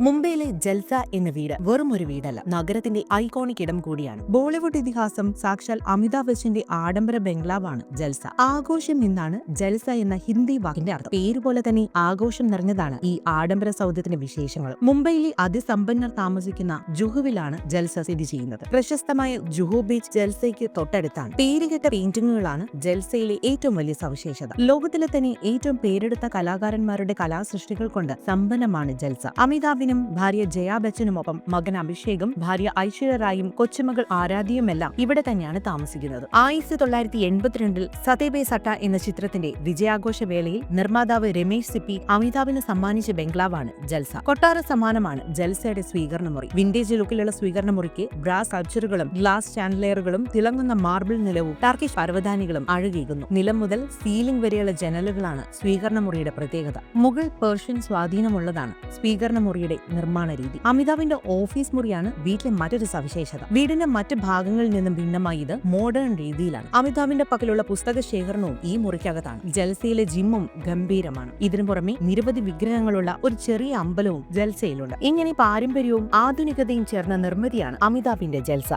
മുംബൈയിലെ ജൽസ എന്ന വീട് വെറും ഒരു വീടല്ല. നഗരത്തിന്റെ ഐക്കോണിക് ഇടം കൂടിയാണ്. ബോളിവുഡ് ഇതിഹാസം സാക്ഷാൽ അമിതാഭ് ബച്ചന്റെ ആഡംബര ബംഗ്ലാവാണ് ജൽസ. ആഘോഷം എന്നാണ് ജൽസ എന്ന ഹിന്ദി വാക്കിന്റെ അർത്ഥം. പേര് പോലെ തന്നെ ആഘോഷം നിറഞ്ഞതാണ് ഈ ആഡംബര സൗദ്യത്തിന്റെ വിശേഷങ്ങൾ. മുംബൈയിലെ അതിസമ്പന്നർ താമസിക്കുന്ന ജുഹുവിലാണ് ജൽസ സ്ഥിതി ചെയ്യുന്നത്. പ്രശസ്തമായ ജുഹു ബീച്ച് ജൽസയ്ക്ക് തൊട്ടടുത്താണ്. പേരുകെട്ട പെയിന്റിങ്ങുകളാണ് ജൽസയിലെ ഏറ്റവും വലിയ സവിശേഷത. ലോകത്തിലെ തന്നെ ഏറ്റവും പേരെടുത്ത കലാകാരന്മാരുടെ കലാസൃഷ്ടികൾ കൊണ്ട് സമ്പന്നമാണ് ജൽസ. അമിതാഭിനും ഭാര്യ ജയാ ബച്ചനുമൊപ്പം മകൻ അഭിഷേകും ഭാര്യ ഐശ്വര്യ റായും കൊച്ചുമകൾ ആരാധ്യയുമെല്ലാം ഇവിടെ തന്നെയാണ് താമസിക്കുന്നത്. ആയിരത്തി തൊള്ളായിരത്തി എൺപത്തിരണ്ടിൽ സതേബേ സട്ട എന്ന ചിത്രത്തിന്റെ വിജയാഘോഷ വേളയിൽ നിർമ്മാതാവ് രമേശ് സിപ്പി അമിതാഭിന് സമ്മാനിച്ച ബംഗ്ലാവാണ് ജൽസ. കൊട്ടാര സമ്മാനമാണ് ജൽസയുടെ സ്വീകരണ മുറി വിന്റേജ് ലുക്കിലുള്ള സ്വീകരണ മുറിക്ക് ബ്രാസ് കൾച്ചറുകളും ഗ്ലാസ് ചാൻഡലെയറുകളും തിളങ്ങുന്ന മാർബിൾ നിലവും ടർക്കിഷ് പർവതാനികളും അഴകികുന്നു നിലം മുതൽ സീലിംഗ് വരെയുള്ള ജനലുകളാണ് സ്വീകരണ മുറിയുടെ പ്രത്യേകത. മുഗൾ പേർഷ്യൻ സ്വാധീനമുള്ളതാണ് സ്വീകരണ മുറിയുടെ നിർമ്മാണ രീതി അമിതാഭിന്റെ ഓഫീസ് മുറിയാണ് വീട്ടിലെ മറ്റൊരു സവിശേഷത. വീടിന്റെ മറ്റ് ഭാഗങ്ങളിൽ നിന്നും ഭിന്നമായി ഇത് മോഡേൺ രീതിയിലാണ്. അമിതാഭിന്റെ പക്കലുള്ള പുസ്തക ശേഖരണവും ഈ മുറിക്കകത്താണ്. ജൽസയിലെ ജിമ്മും ഗംഭീരമാണ്. ഇതിനു പുറമെ നിരവധി വിഗ്രഹങ്ങളുള്ള ഒരു ചെറിയ അമ്പലവും ജൽസയിലുണ്ട്. ഇങ്ങനെ പാരമ്പര്യവും ആധുനികതയും ചേർന്ന നിർമ്മിതിയാണ് അമിതാഭിന്റെ ജൽസ.